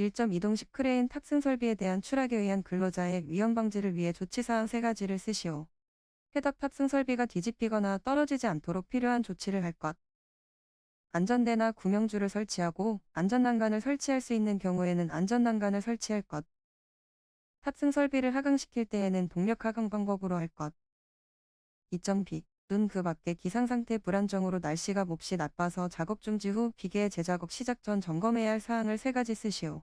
1점 이동식 크레인 탑승 설비에 대한 추락에 의한 근로자의 위험 방지를 위해 조치사항 3가지를 쓰시오. 해당 탑승 설비가 뒤집히거나 떨어지지 않도록 필요한 조치를 할 것. 안전대나 구명줄을 설치하고 안전난간을 설치할 수 있는 경우에는 안전난간을 설치할 것. 탑승 설비를 하강시킬 때에는 동력 하강 방법으로 할 것. 2.B. 눈 그 밖에 기상상태 불안정으로 날씨가 몹시 나빠서 작업 중지 후 기계의 재작업 시작 전 점검해야 할 사항을 세 가지 쓰시오.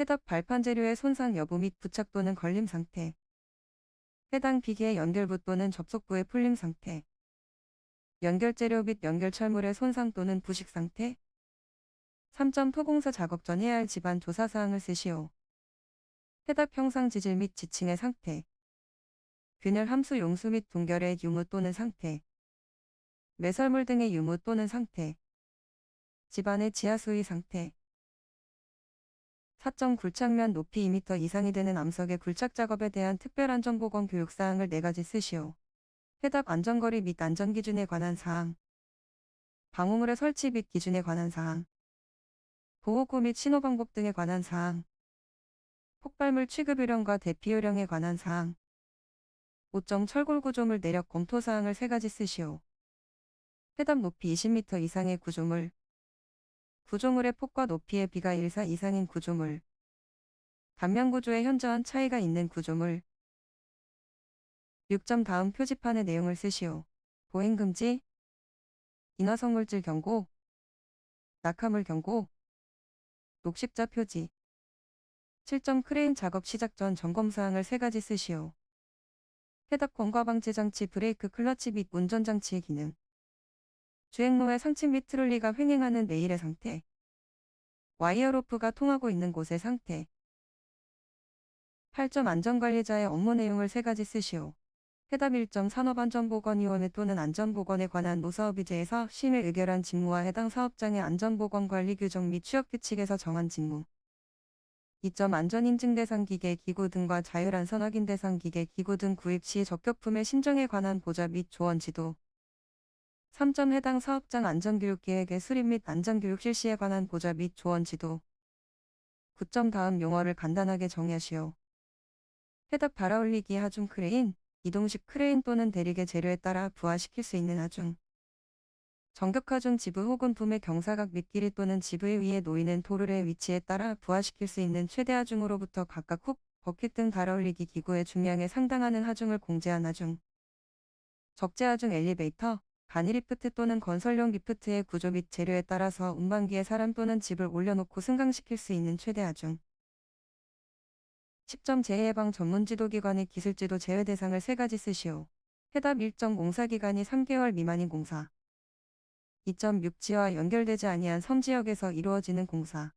해당 발판 재료의 손상 여부 및 부착 또는 걸림 상태. 해당 기계의 연결부 또는 접속부의 풀림 상태. 연결 재료 및 연결 철물의 손상 또는 부식 상태. 3점 토공사 작업 전 해야 할 집안 조사 사항을 쓰시오. 해답 형상 지질 및 지층의 상태. 균열 함수 용수 및 동결의 유무 또는 상태. 매설물 등의 유무 또는 상태. 집안의 지하수의 상태. 4점 굴착면 높이 2m 이상이 되는 암석의 굴착 작업에 대한 특별안전보건 교육사항을 4가지 쓰시오. 해답 안전거리 및 안전기준에 관한 사항. 방호물의 설치 및 기준에 관한 사항. 보호구 및 신호방법 등에 관한 사항. 폭발물 취급 요령과 대피 요령에 관한 사항. 5점 철골 구조물 내력 검토 사항을 3가지 쓰시오. 해답 높이 20m 이상의 구조물. 구조물의 폭과 높이의 비가 1사 이상인 구조물. 단면 구조에 현저한 차이가 있는 구조물. 6점 다음 표지판의 내용을 쓰시오. 보행금지, 인화성물질 경고, 낙하물 경고, 녹십자 표지. 7점 크레인 작업 시작 전 점검 사항을 3가지 쓰시오. 해답 공과 방지 장치 브레이크 클러치 및 운전 장치의 기능. 주행로의 상층 및 트롤리가 횡행하는 레일의 상태. 와이어 로프가 통하고 있는 곳의 상태. 8점 안전관리자의 업무 내용을 3가지 쓰시오. 해답 1점 산업안전보건위원회 또는 안전보건에 관한 노사업의제에서 심의 의결한 직무와 해당 사업장의 안전보건관리 규정 및 취업규칙에서 정한 직무. 2점 안전인증 대상 기계 기구 등과 자율안전 확인 대상 기계 기구 등 구입 시 적격품의 신정에 관한 보좌 및 조언 지도. 3점 해당 사업장 안전교육계획의 수립 및 안전교육 실시에 관한 보좌 및 조언 지도. 9점 다음 용어를 간단하게 정의하시오. 해답 달아올리기 하중 크레인, 이동식 크레인 또는 대리개 재료에 따라 부하시킬 수 있는 하중. 정격하중 지부 혹은 품의 경사각 밑길이 또는 지부의 위에 놓이는 도르의 위치에 따라 부하시킬 수 있는 최대 하중으로부터 각각 훅, 버킷 등 달아올리기 기구의 중량에 상당하는 하중을 공제한 하중. 적재 하중 엘리베이터, 간이 리프트 또는 건설용 리프트의 구조 및 재료에 따라서 운반기에 사람 또는 집을 올려놓고 승강시킬 수 있는 최대 하중. 10점 재해예방 전문 지도기관의 기술지도 제외 대상을 3가지 쓰시오. 해답 1점 공사기간이 3개월 미만인 공사. 2점 육지와 연결되지 아니한 섬지역에서 이루어지는 공사.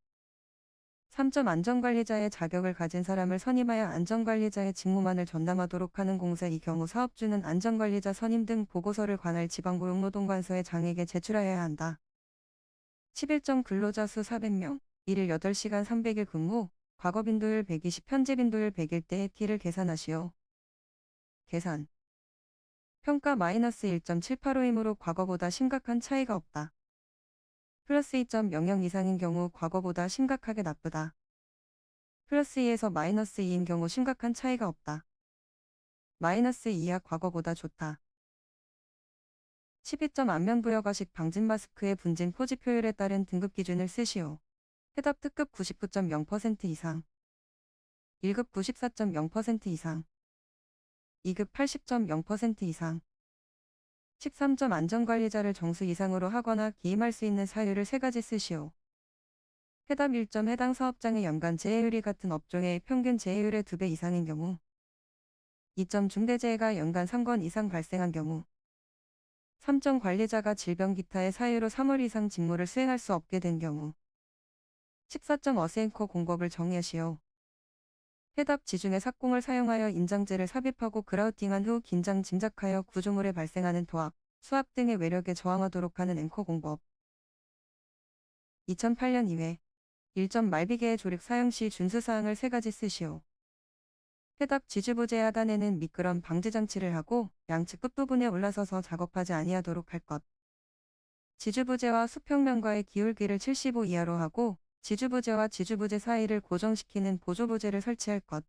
3점 안전관리자의 자격을 가진 사람을 선임하여 안전관리자의 직무만을 전담하도록 하는 공사 이 경우 사업주는 안전관리자 선임 등 보고서를 관할 지방고용노동관서에 장에게 제출하여야 한다. 11점 근로자 수 400명, 1일 8시간 300일 근무, 과거 빈도율 120, 현재 빈도율 100일 때의 T를 계산하시오. 계산. 평가 마이너스 1.785이므로 과거보다 심각한 차이가 없다. 플러스 2.00 이상인 경우 과거보다 심각하게 나쁘다. 플러스 2에서 마이너스 2인 경우 심각한 차이가 없다. 마이너스 2야 과거보다 좋다. 12점 안면 부여가식 방진 마스크의 분진 포지 표율에 따른 등급 기준을 쓰시오. 해답 특급 99.0% 이상 1급 94.0% 이상 2급 80.0% 이상 13점 안전관리자를 정수 이상으로 하거나 기임할 수 있는 사유를 3가지 쓰시오. 해답 1점 해당 사업장의 연간 재해율이 같은 업종의 평균 재해율의 2배 이상인 경우 2점 중대재해가 연간 3건 이상 발생한 경우 3점 관리자가 질병 기타의 사유로 3월 이상 직무를 수행할 수 없게 된 경우 14점 어세인코 공법을 정의하시오. 해답 지중해 삭공을 사용하여 인장제를 삽입하고 그라우팅한 후 긴장 짐작하여 구조물에 발생하는 도합, 수압 등의 외력에 저항하도록 하는 앵커 공법. 2008년 2회 1점 말비계의 조립 사용 시 준수사항을 3가지 쓰시오. 해답 지주부재 하단에는 미끄럼 방지 장치를 하고 양측 끝부분에 올라서서 작업하지 아니하도록 할 것. 지주부재와 수평면과의 기울기를 75 이하로 하고 지주부재와 지주부재 사이를 고정시키는 보조부재를 설치할 것.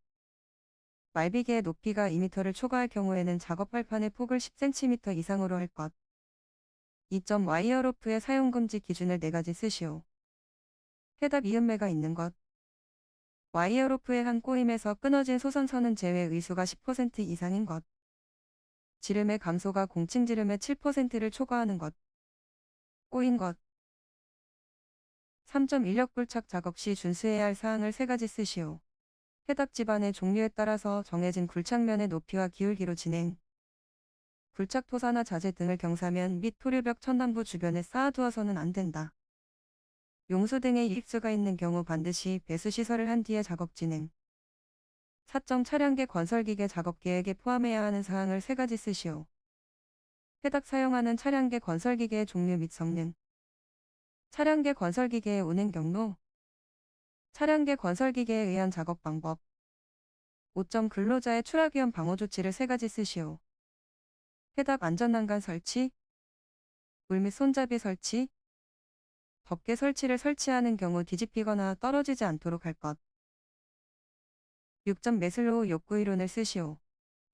말비계의 높이가 2m를 초과할 경우에는 작업 발판의 폭을 10cm 이상으로 할 것. 2점 와이어로프의 사용 금지 기준을 4가지 쓰시오. 해답 이음매가 있는 것. 와이어로프의 한 꼬임에서 끊어진 소선선은 제외 의수가 10% 이상인 것. 지름의 감소가 공칭 지름의 7%를 초과하는 것. 꼬인 것. 3점 인력 굴착 작업 시 준수해야 할 사항을 3가지 쓰시오. 해답 집안의 종류에 따라서 정해진 굴착면의 높이와 기울기로 진행. 굴착 토사나 자재 등을 경사면 및 토류벽 천단부 주변에 쌓아두어서는 안 된다. 용수 등의 이입수가 있는 경우 반드시 배수 시설을 한 뒤에 작업 진행. 사점 차량계 건설기계 작업 계획에 포함해야 하는 사항을 세 가지 쓰시오. 해당 사용하는 차량계 건설기계의 종류 및 성능. 차량계 건설기계의 운행 경로. 차량계 건설기계에 의한 작업 방법. 5점 근로자의 추락위험 방호 조치를 세 가지 쓰시오. 해답 안전난간 설치. 물밑 손잡이 설치. 덮개 설치를 설치하는 경우 뒤집히거나 떨어지지 않도록 할 것. 6점 메슬로우 욕구 이론을 쓰시오.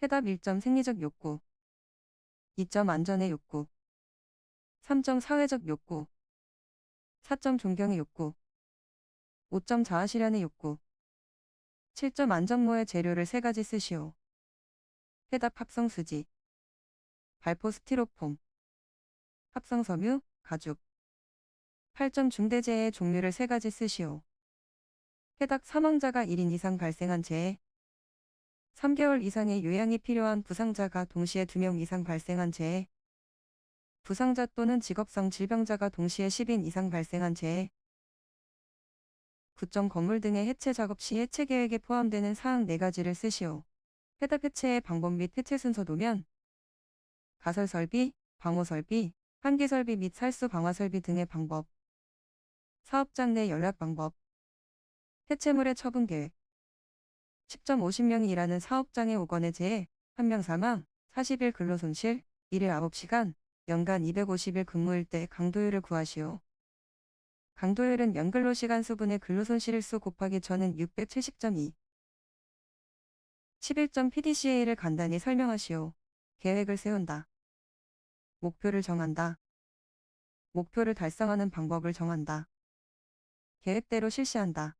해답 1점 생리적 욕구. 2점 안전의 욕구. 3점 사회적 욕구. 4점 존경의 욕구. 5점 자아실현의 욕구. 7점 안전모의 재료를 3가지 쓰시오. 해답 합성 수지. 발포 스티로폼. 합성 섬유, 가죽. 8점 중대재해의 종류를 3가지 쓰시오. 해당 사망자가 1인 이상 발생한 재해 3개월 이상의 요양이 필요한 부상자가 동시에 2명 이상 발생한 재해 부상자 또는 직업성 질병자가 동시에 10인 이상 발생한 재해 구점 건물 등의 해체 작업 시 해체 계획에 포함되는 사항 4가지를 쓰시오. 해답 해체의 방법 및 해체 순서 도면 가설 설비, 방호 설비, 환기 설비 및 살수 방화 설비 등의 방법 사업장 내 연락 방법 해체물의 처분 계획 10.50명이 일하는 사업장의 5건의 재해 1명 사망 40일 근로 손실 1일 9시간 연간 250일 근무일 때 강도율을 구하시오. 강도율은 연근로 시간 수분의 근로 손실일 수 곱하기 전은 670.2 11점 PDCA를 간단히 설명하시오. 계획을 세운다. 목표를 정한다. 목표를 달성하는 방법을 정한다. 계획대로 실시한다.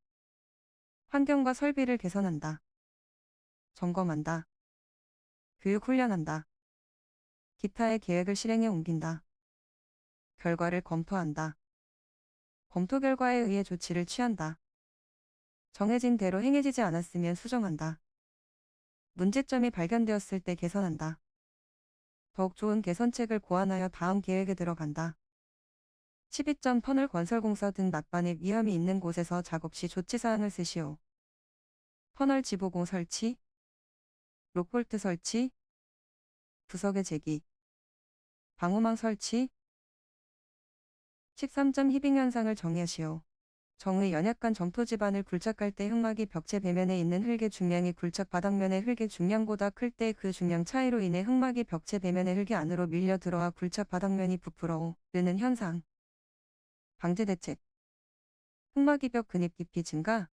환경과 설비를 개선한다. 점검한다. 교육 훈련한다. 기타의 계획을 실행에 옮긴다. 결과를 검토한다. 검토 결과에 의해 조치를 취한다. 정해진 대로 행해지지 않았으면 수정한다. 문제점이 발견되었을 때 개선한다. 더욱 좋은 개선책을 고안하여 다음 계획에 들어간다. 12점 터널 건설공사 등 낙반의 위험이 있는 곳에서 작업 시 조치사항을 쓰시오. 터널 지보공 설치, 록볼트 설치, 부석의 제기, 방호망 설치, 13점 히빙 현상을 정의하시오. 정의 연약한 점토 지반을 굴착할 때 흙막이 벽체 배면에 있는 흙의 중량이 굴착 바닥면의 흙의 중량보다 클 때 그 중량 차이로 인해 흙막이 벽체 배면의 흙이 안으로 밀려 들어와 굴착 바닥면이 부풀어 오르는 현상. 방제 대책. 흙막이 벽 근입 깊이 증가.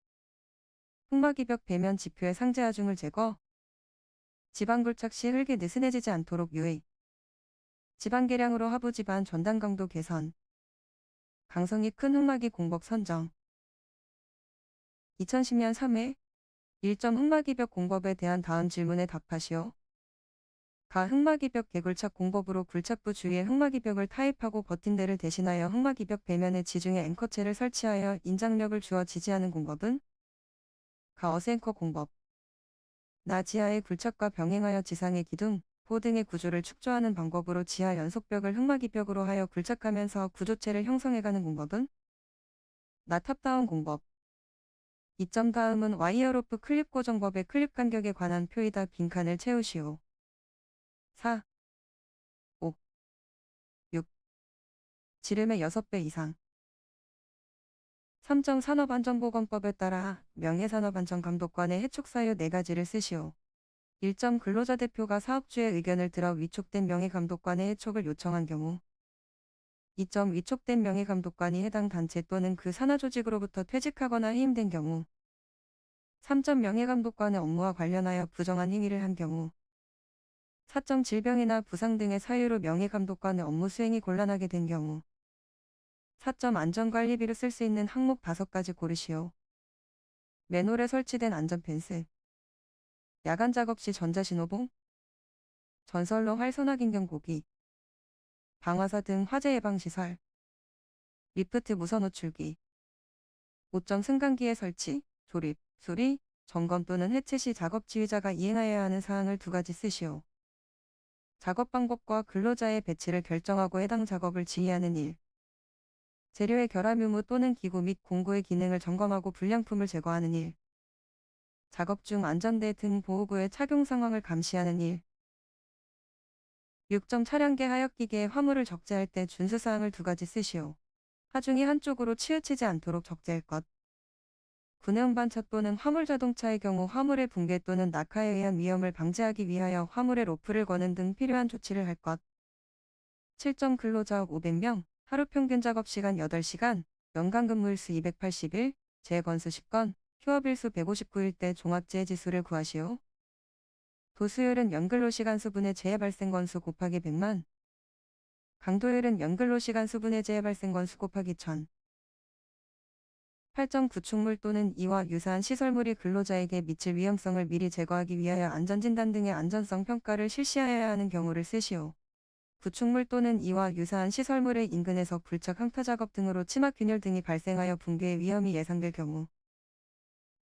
흙막이 벽 배면 지표의 상재 하중을 제거. 지방 굴착 시 흙이 느슨해지지 않도록 유의. 지방 계량으로 하부 지반 전단 강도 개선. 강성이 큰 흑마기 공복 선정 2010년 3회 1점 흑마기벽 공법에 대한 다음 질문에 답하시오. 가 흑마기벽 개굴착 공법으로 굴착부 주위에 흑마기벽을 타입하고 버틴 대를 대신하여 흑마기벽 배면에 지중해 앵커체를 설치하여 인장력을 주어 지지하는 공법은 가 어센커 공법 나 지하의 굴착과 병행하여 지상의 기둥, 보 등의 구조를 축조하는 방법으로 지하 연속벽을 흑마기벽으로 하여 굴착하면서 구조체를 형성해가는 공법은 나탑다운 공법 2점 다음은 와이어로프 클립 고정법의 클립 간격에 관한 표이다 빈 칸을 채우시오. 4, 5, 6 지름의 6배 이상 3점 산업안전보건법에 따라 명예산업안전감독관의 해촉사유 4가지를 쓰시오. 1점 근로자 대표가 사업주의 의견을 들어 위촉된 명예감독관의 해촉을 요청한 경우 2점 위촉된 명예감독관이 해당 단체 또는 그 산하 조직으로부터 퇴직하거나 해임된 경우 3점 명예감독관의 업무와 관련하여 부정한 행위를 한 경우 4점 질병이나 부상 등의 사유로 명예감독관의 업무 수행이 곤란하게 된 경우 4점 안전관리비로 쓸 수 있는 항목 5가지 고르시오. 맨홀에 설치된 안전펜스 야간 작업 시 전자신호봉 전설로 활선화긴경 고기 방화사 등 화재 예방 시설 리프트 무선 호출기 5점 승강기의 설치, 조립, 수리, 점검 또는 해체 시 작업 지휘자가 이행하여야 하는 사항을 두 가지 쓰시오. 작업 방법과 근로자의 배치를 결정하고 해당 작업을 지휘하는 일. 재료의 결함 유무 또는 기구 및 공구의 기능을 점검하고 불량품을 제거하는 일. 작업 중 안전대 등 보호구의 착용 상황을 감시하는 일. 6점 차량계 하역기계의 화물을 적재할 때 준수사항을 두 가지 쓰시오. 하중이 한쪽으로 치우치지 않도록 적재할 것. 군해운반차 또는 화물자동차의 경우 화물의 붕괴 또는 낙하에 의한 위험을 방지하기 위하여 화물에 로프를 거는 등 필요한 조치를 할 것. 7점 근로자 500명, 하루 평균 작업시간 8시간, 연간 근무일수 281, 재건수 10건, 휴업일수 159일 때 종합재해 지수를 구하시오. 도수율은 연근로 시간 수 분의 재해 발생 건수 곱하기 100만. 강도율은 연근로 시간 수 분의 재해 발생 건수 곱하기 1000. 8점 구축물 또는 이와 유사한 시설물이 근로자에게 미칠 위험성을 미리 제거하기 위하여 안전진단 등의 안전성 평가를 실시하여야 하는 경우를 쓰시오. 구축물 또는 이와 유사한 시설물의 인근에서 불착 항타 작업 등으로 치막 균열 등이 발생하여 붕괴의 위험이 예상될 경우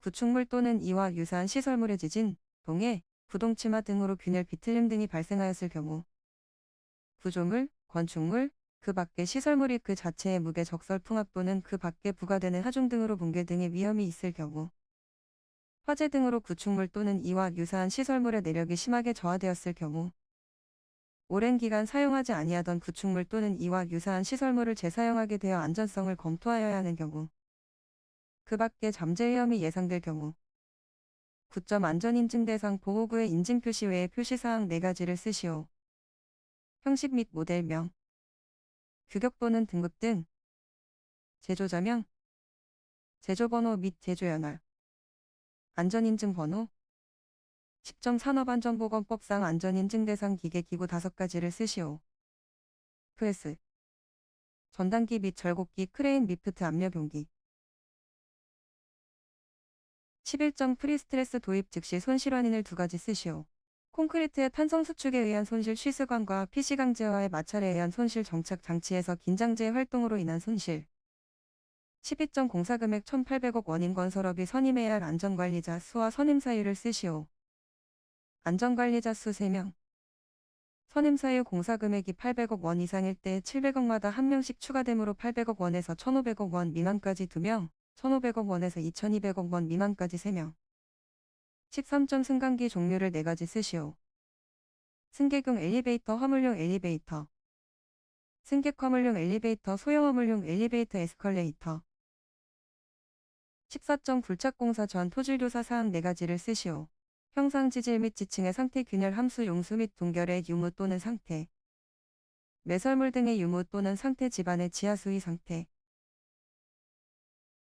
구축물 또는 이와 유사한 시설물의 지진, 동해, 부동치마 등으로 균열 비틀림 등이 발생하였을 경우 구조물, 건축물, 그 밖의 시설물이 그 자체의 무게 적설 풍압 또는 그 밖에 부과되는 하중 등으로 붕괴 등의 위험이 있을 경우 화재 등으로 구축물 또는 이와 유사한 시설물의 내력이 심하게 저하되었을 경우 오랜 기간 사용하지 아니하던 구축물 또는 이와 유사한 시설물을 재사용하게 되어 안전성을 검토하여야 하는 경우 그 밖에 잠재 위험이 예상될 경우 9점 안전인증 대상 보호구의 인증 표시 외에 표시사항 4가지를 쓰시오. 형식 및 모델명 규격 또는 등급 등 제조자명 제조번호 및 제조연월 안전인증 번호 10점 산업안전보건법상 안전인증 대상 기계 기구 5가지를 쓰시오. 프레스 전단기 및 절곡기 크레인 리프트 압력 용기 11점 프리스트레스 도입 즉시 손실 원인을 두 가지 쓰시오. 콘크리트의 탄성 수축에 의한 손실 쉬스관과 PC강제화의 마찰에 의한 손실 정착 장치에서 긴장제 활동으로 인한 손실 12점 공사금액 1,800억 원인 건설업이 선임해야 할 안전관리자 수와 선임사유를 쓰시오. 안전관리자 수 3명 선임사유 공사금액이 800억 원 이상일 때 700억마다 1명씩 추가되므로 800억 원에서 1,500억 원 미만까지 2명, 1,500억 원에서 2,200억 원 미만까지 3명. 13점 승강기 종류를 4가지 쓰시오. 승객용 엘리베이터 화물용 엘리베이터 승객 화물용 엘리베이터 소형 화물용 엘리베이터 에스컬레이터 14점 굴착공사 전 토질교사 사항 4가지를 쓰시오. 형상 지질 및 지층의 상태 균열 함수 용수 및 동결의 유무 또는 상태 매설물 등의 유무 또는 상태 집안의 지하수의 상태